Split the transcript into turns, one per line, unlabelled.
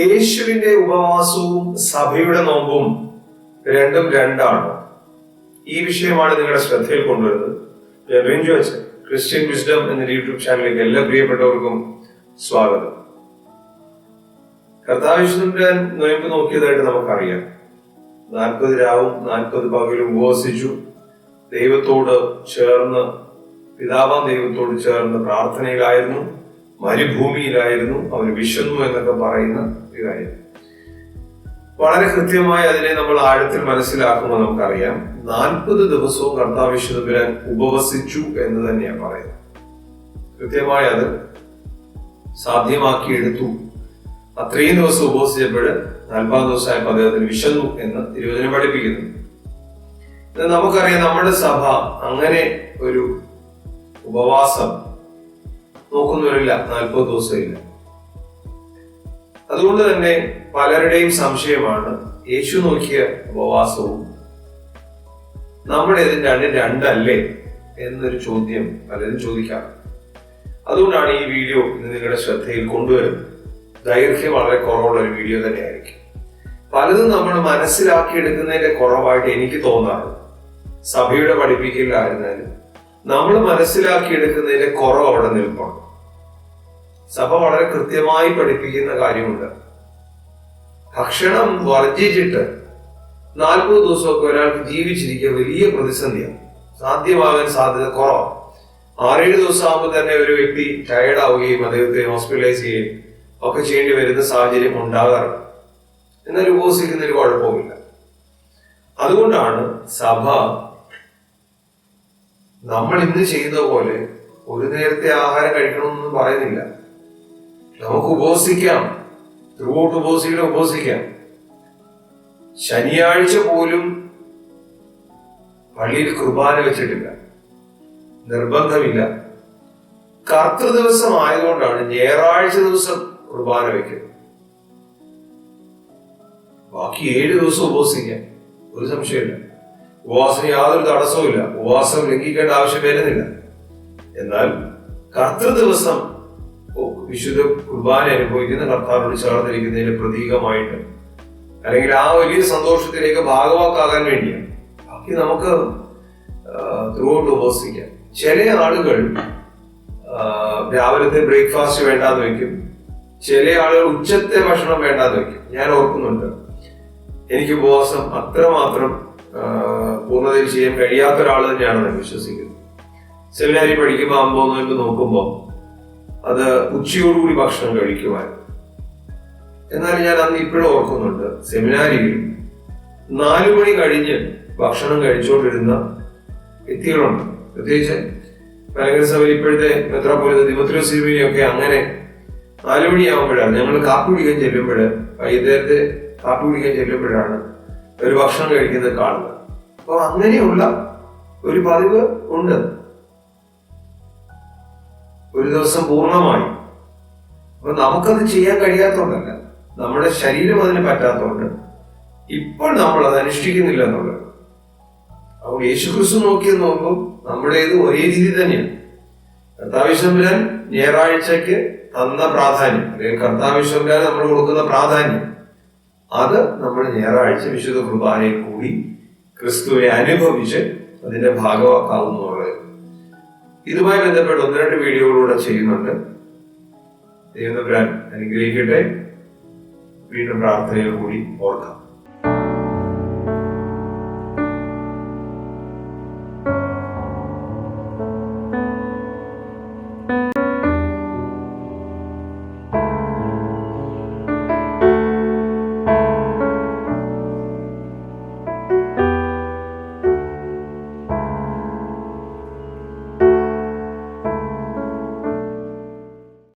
യേശുവിന്റെ ഉപവാസവും സഭയുടെ നോമ്പും രണ്ടും രണ്ടാണ്. ഈ വിഷയമാണ് നിങ്ങളുടെ ശ്രദ്ധയിൽ കൊണ്ടുവരുന്നത്. റിഞ്ചു ക്രിസ്ത്യൻ വിസ്ഡം എന്ന യൂട്യൂബ് ചാനലിലേക്ക് എല്ലാ പ്രിയപ്പെട്ടവർക്കും സ്വാഗതം. കർത്താവിഷ്ണുവിന്റെ നോയമ്പ് നോക്കിയതായിട്ട് നമുക്കറിയാം. നാൽപ്പത് രാവും നാൽപ്പത് പകലും ഉപവസിച്ചു. ദൈവത്തോട് ചേർന്ന് പിതാവാം ദൈവത്തോട് ചേർന്ന് പ്രാർത്ഥനയിലായിരുന്നു. മരുഭൂമിയിലായിരുന്നു അവന് വിശന്നു എന്നൊക്കെ പറയുന്ന ഒരു കാര്യം വളരെ കൃത്യമായി അതിനെ നമ്മൾ ആഴത്തിൽ മനസ്സിലാക്കുമ്പോൾ നമുക്കറിയാം നാൽപ്പത് ദിവസവും കർത്താവ് വിശുദ്ധപിരാൻ ഉപവസിച്ചു എന്ന് തന്നെയാണ് പറയുന്നത്. കൃത്യമായി അത് സാധ്യമാക്കിയെടുത്തു അത്രയും ദിവസം ഉപവസിച്ചപ്പോൾ നാൽപ്പതാം ദിവസമായപ്പോൾ അദ്ദേഹത്തിന് വിശന്നു എന്ന് തിരുവചനം പഠിപ്പിക്കുന്നു. നമുക്കറിയാം നമ്മുടെ സഭ അങ്ങനെ ഒരു ഉപവാസം നോക്കുന്നവരില്ല. നാൽപ്പത് ദിവസമില്ല. അതുകൊണ്ട് തന്നെ പലരുടെയും സംശയമാണ് യേശു നോക്കിയ ഉപവാസവും നമ്മുടെ ഇതിന് രണ്ടും രണ്ടല്ലേ എന്നൊരു ചോദ്യം പലരും ചോദിക്കാം. അതുകൊണ്ടാണ് ഈ വീഡിയോ ഇന്ന് നിങ്ങളുടെ ശ്രദ്ധയിൽ കൊണ്ടുവരുന്നത്. ദൈർഘ്യം വളരെ കുറവുള്ള ഒരു വീഡിയോ തന്നെയായിരിക്കും. പലതും നമ്മൾ മനസ്സിലാക്കിയെടുക്കുന്നതിന്റെ കുറവായിട്ട് എനിക്ക് തോന്നാറ്. സഭയുടെ പഠിപ്പിക്കലായിരുന്നാലും നമ്മൾ മനസ്സിലാക്കിയെടുക്കുന്നതിന്റെ കുറവ് അവിടെ നിൽപ്പാണ് സഭ വളരെ കൃത്യമായി പഠിപ്പിക്കുന്ന കാര്യമുണ്ട്. ഭക്ഷണം വർജിച്ചിട്ട് നാൽപ്പത് ദിവസമൊക്കെ ഒരാൾക്ക് ജീവിച്ചിരിക്കുക വലിയ പ്രതിസന്ധിയാണ്. സാധ്യമാകാൻ സാധ്യത കുറവാണ്. ആറേഴ് ദിവസം ആകുമ്പോൾ തന്നെ ഒരു വ്യക്തി ടയർഡ് ആവുകയും അദ്ദേഹത്തെ ഹോസ്പിറ്റലൈസ് ചെയ്യുകയും ഒക്കെ ചെയ്യേണ്ടി വരുന്ന സാഹചര്യം ഉണ്ടാകാറുണ്ട്. എന്നാൽ ഉപവസിക്കുന്നതിന് കുഴപ്പമില്ല. അതുകൊണ്ടാണ് സഭ നമ്മൾ ഇന്ന് ചെയ്യുന്ന പോലെ ഒരു നേരത്തെ ആഹാരം കഴിക്കണമെന്നൊന്നും പറയുന്നില്ല. നമുക്ക് ഉപവസിക്കാം ത്രൂട്ട് ഉപവസിക്കണം ഉപവസിക്കാം ശനിയാഴ്ച പോലും പള്ളിയിൽ കുർബാന വെച്ചിട്ടില്ല. നിർബന്ധമില്ല. കർത്തൃ ദിവസം ആയതുകൊണ്ടാണ് ഞായറാഴ്ച ദിവസം കുർബാന വെക്കുന്നത്. ബാക്കി ഏഴ് ദിവസം ഉപവസിക്കാം ഒരു സംശയമില്ല ഉപവാസത്തിന് യാതൊരു തടസ്സവുമില്ല. ഉപവാസം ലംഘിക്കേണ്ട ആവശ്യം വരുന്നില്ല. എന്നാൽ കർത്തൃ ദിവസം വിശുദ്ധ കുർബാന അനുഭവിക്കുന്ന കർത്താവിനോട് ചേർന്നിരിക്കുന്നതിന്റെ പ്രതീകമായിട്ട് അല്ലെങ്കിൽ ആ വലിയ സന്തോഷത്തിലേക്ക് ഭാഗവാക്കാകാൻ വേണ്ടിയാണ്. ബാക്കി നമുക്ക് ത്രൂട്ട് ഉപസിക്കാം. ചില ആളുകൾ രാവിലത്തെ ബ്രേക്ക്ഫാസ്റ്റ് വേണ്ടാന്ന് വെക്കും ചില ആളുകൾ ഉച്ചത്തെ ഭക്ഷണം വേണ്ടാന്ന് വെക്കും ഞാൻ ഓർക്കുന്നുണ്ട്. എനിക്ക് ഉപവാസം അത്രമാത്രം പൂർണതയിൽ ചെയ്യാൻ കഴിയാത്ത ഒരാൾ തന്നെയാണ് ഞാൻ വിശ്വസിക്കുന്നത് സെമിനാരി പഠിക്കുമ്പോൾ അമ്പോ നോക്കി നോക്കുമ്പോൾ അത് ഉച്ചയോടുകൂടി ഭക്ഷണം കഴിക്കുമായിരുന്നു എന്നാൽ ഞാൻ അന്ന് ഇപ്പോഴും ഓർക്കുന്നുണ്ട് സെമിനാരിയിൽ നാലു മണി കഴിഞ്ഞ് ഭക്ഷണം കഴിച്ചുകൊണ്ടിരുന്ന വ്യക്തികളുണ്ട്. പ്രത്യേകിച്ച് മലങ്കര സഭയിൽ ഇപ്പോഴത്തെ മെത്രാപോലിത്ത ദിമത്രോസിബിനെയൊക്കെ അങ്ങനെ നാലു മണിയാകുമ്പോഴാണ് ഞങ്ങൾ കാപ്പി കുടിക്കാൻ ചെല്ലുമ്പോൾ വൈകുന്നേരത്തെ കാപ്പി കുടിക്കാൻ ചെല്ലുമ്പോഴാണ് ഒരു ഭക്ഷണം കഴിക്കുന്നത് കാണുന്നത്. അപ്പൊ അങ്ങനെയുള്ള ഒരു പതിവ് ഉണ്ട്. ഒരു ദിവസം പൂർണമായി. അപ്പൊ നമുക്കത് ചെയ്യാൻ കഴിയാത്തതുകൊണ്ടല്ല. നമ്മുടെ ശരീരം അതിന് പറ്റാത്തതുകൊണ്ട് ഇപ്പോൾ നമ്മൾ അത് അനുഷ്ഠിക്കുന്നില്ല എന്നുള്ളത്. അപ്പോൾ യേശുക്രിസ്തു നോക്കി നോക്കുമ്പോൾ നമ്മുടേത് ഒരേ രീതി തന്നെയാണ്. കർത്താവിശ്വംബരാൻ ഞായറാഴ്ചക്ക് തന്ന പ്രാധാന്യം. അല്ലെങ്കിൽ കർത്താവിശ്വംബരാൻ നമ്മൾ കൊടുക്കുന്ന പ്രാധാന്യം. അത് നമ്മൾ ഞായറാഴ്ച വിശുദ്ധ കുർബാനയിൽ കൂടി ക്രിസ്തുവിനെ അനുഭവിച്ച് അതിന്റെ ഭാഗമാക്കാവുന്നതാണ് ഇതുമായി ബന്ധപ്പെട്ട് ഒന്ന് രണ്ട് വീഡിയോകളൂടെ ചെയ്യുന്നുണ്ട്. ദൈവം അനുഗ്രഹിക്കട്ടെ. വീണ്ടും പ്രാർത്ഥനയിൽ കൂടി ഓർക്കാം.